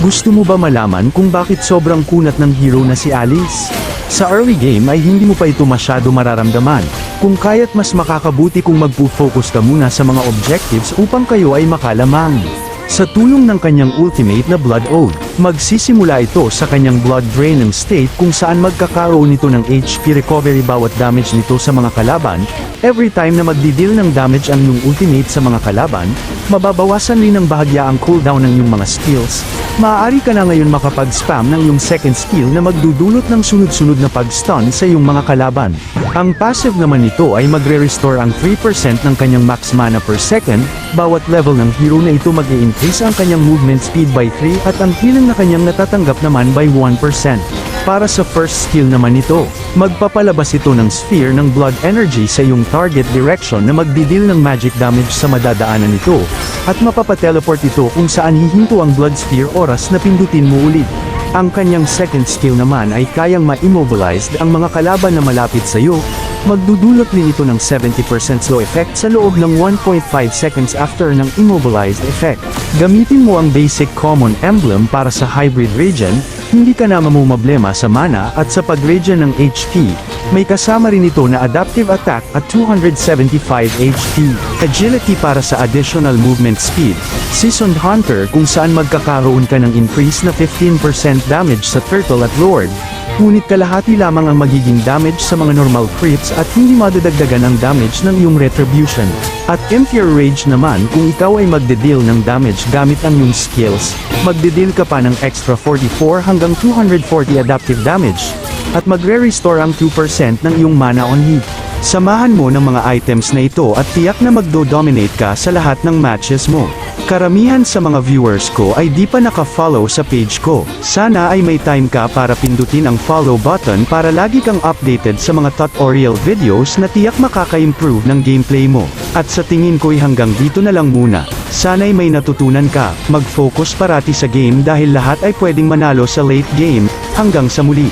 Gusto mo ba malaman kung bakit sobrang kunat ng hero na si Alice? Sa early game ay hindi mo pa ito masyado mararamdaman. Kung kaya't mas makakabuti kung magpo-focus ka muna sa mga objectives upang kayo ay makalamang. Sa tulong ng kanyang ultimate na Blood Ode, magsisimula ito sa kanyang blood drain ng state kung saan magkakaroon nito ng HP recovery bawat damage nito sa mga kalaban, every time na magdidil ng damage ang iyong ultimate sa mga kalaban, mababawasan rin ng bahagya ang cooldown ng iyong mga skills. Maaari ka na ngayon makapag-spam ng iyong second skill na magdudulot ng sunod-sunod na pag-stun sa iyong mga kalaban. Ang passive naman nito ay magre-restore ang 3% ng kanyang max mana per second, bawat level ng hero na ito mag increase ang kanyang movement speed by 3 at ang healing na kanyang natatanggap naman by 1%. Para sa first skill naman nito, magpapalabas ito ng sphere ng blood energy sa iyong target direction na magdidil ng magic damage sa madadaanan nito, at mapapateleport ito kung saan hihinto ang blood sphere oras na pindutin mo ulit. Ang kanyang second skill naman ay kayang ma-immobilized ang mga kalaban na malapit sa iyo, magdudulot din ito ng 70% slow effect sa loob ng 1.5 seconds after ng immobilized effect. Gamitin mo ang basic common emblem para sa hybrid region, hindi ka na mamumoblema sa mana at sa pag-region ng HP, may kasama rin ito na adaptive attack at 275 HP, agility para sa additional movement speed, seasoned hunter kung saan magkakaroon ka ng increase na 15% damage sa turtle at lord, ngunit kalahati lamang ang magiging damage sa mga normal crits at hindi madadagdagan ang damage ng iyong retribution. At Impure Rage naman kung ikaw ay magde-deal ng damage gamit ang iyong skills, magde-deal ka pa ng extra 44 hanggang 240 adaptive damage, at magre-restore ang 2% ng iyong mana on hit. Samahan mo ng mga items na ito at tiyak na magdo-dominate ka sa lahat ng matches mo. Karamihan sa mga viewers ko ay di pa naka-follow sa page ko. Sana ay may time ka para pindutin ang follow button para lagi kang updated sa mga tutorial videos na tiyak makaka-improve ng gameplay mo. At sa tingin ko'y hanggang dito na lang muna. Sana'y may natutunan ka, mag-focus parati sa game dahil lahat ay pwedeng manalo sa late game. Hanggang sa muli.